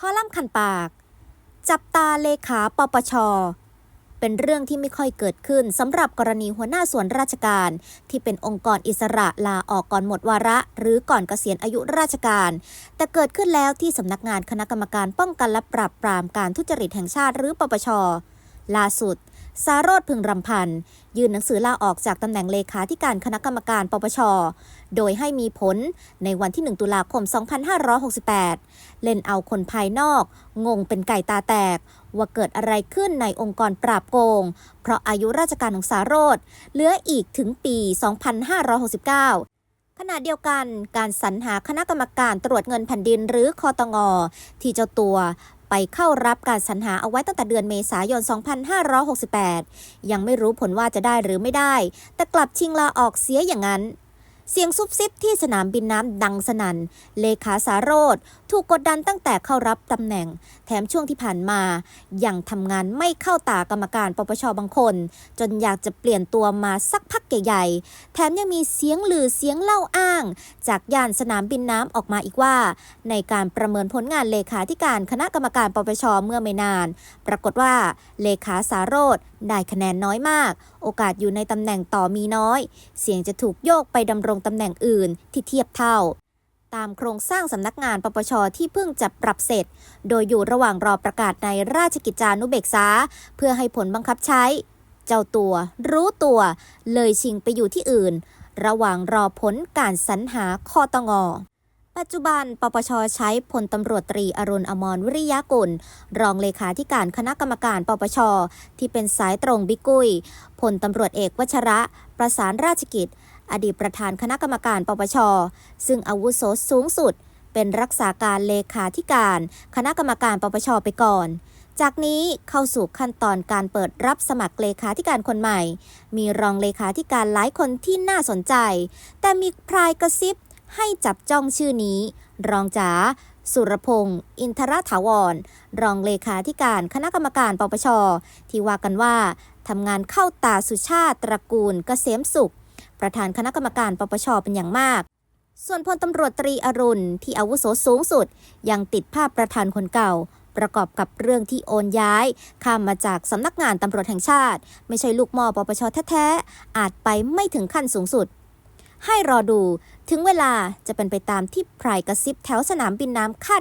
คอลัมน์คันปาก จับตาเลขาปปช เป็นเรื่องที่ไม่ค่อยเกิดขึ้นสำหรับกรณีหัวหน้าส่วนราชการ ที่เป็นองค์กรอิสระลาออกก่อนหมดวาระ หรือก่อนเกษียณอายุราชการ แต่เกิดขึ้นแล้วที่สำนักงานคณะกรรมการป้องกันและปราบปรามการทุจริตแห่งชาติหรือปปชล่าสุด สารโรธพึงรำพันธ์ยื่นหนังสือลาออกจากตำแหน่งเลขาธิการคณะกรรมการปปช โดยให้มีผลในวันที่ 1 ตุลาคม 2568 เล่นเอาคนภายนอก งงเป็นไก่ตาแตก ว่าเกิดอะไรขึ้นในองค์กรปราบโกง เพราะอายุราชการของสารโรธเหลืออีกถึงปี 2569ขณะเดียวกันการสรรหาคณะกรรมการตรวจเงินแผ่นดินหรือคอตงอที่เจ้าตัว ไปเข้ารับการสรรหาเอาไว้ตั้งแต่เดือนเมษายน 2568 ยังไม่รู้ผลว่าจะได้หรือไม่ได้ แต่กลับชิงลาออกเสียอย่างนั้น เสียงซุบซิบที่สนามบินน้ำดังสนัน่น เลขาสารโรธถูกกดดันตั้งแต่เข้ารับตำแหน่ง แถมช่วงที่ผ่านมายังทำงานไม่เข้าตากรรมการปปชบางคน จนอยากจะเปลี่ยนตัวมาสักพักใหญ่ๆ แถมยังมีเสียงลือเสียงเล่าอ้าง จากย่านสนามบินน้ำออกมาอีกว่า ในการประเมินผลงานเลขาธิการคณะกรรมการปปชเมื่อไม่นาน ปรากฏว่าเลขาสารโรธได้คะแนนน้อยมาก โอกาสอยู่ในตำแหน่งต่อมีน้อย เสียงจะถูกโยกไปดำรงตำแหน่งอื่นที่เทียบเท่า ตามโครงสร้างสำนักงานปปชที่เพิ่งจะปรับเสร็จ โดยอยู่ระหว่างรอประกาศในราชกิจจานุเบกษา เพื่อให้ผลบังคับใช้ เจ้าตัว รู้ตัว เลยชิงไปอยู่ที่อื่น ระหว่างรอผลการสรรหาคอตงอ ปัจจุบัน ปปช ใช้พลตำรวจตรีอรุณอมรวิริยะกุล รองเลขาธิการคณะกรรมการ ปปช ที่เป็นสายตรงบิ๊กกุยพลตำรวจเอกวชระ ประสานราชกิจ อดีตประธานคณะกรรมการ ปปช ซึ่งอาวุโสสูงสุด เป็นรักษาการเลขาธิการ คณะกรรมการ ปปช ไปก่อนจากนี้เข้าสู่ขั้นตอนการเปิดรับสมัครเลขาธิการคนใหม่ มีรองเลขาธิการหลายคนที่น่าสนใจ แต่มีพรายกระซิบ ให้จับจ้องชื่อนี้ รองจ๋าสุรพงศ์อินทรถาวร รองเลขาธิการคณะกรรมการปปช ที่ว่ากันว่าทำงานเข้าตาสุชาติตระกูลเกษมสุข ประธานคณะกรรมการปปชเป็นอย่างมาก ส่วนพลตำรวจตรีอรุณ ที่อาวุโสสูงสุด ยังติดภาพประธานคนเก่า ประกอบกับเรื่องที่โอนย้าย ข้ามมาจากสำนักงานตำรวจแห่งชาติ ไม่ใช่ลูกมอปปชแท้ๆอาจไปไม่ถึงขั้นสูงสุด ให้รอดูถึงเวลาจะเป็นไปตามที่ไพรกระซิบแถวสนามบินน้ำคาด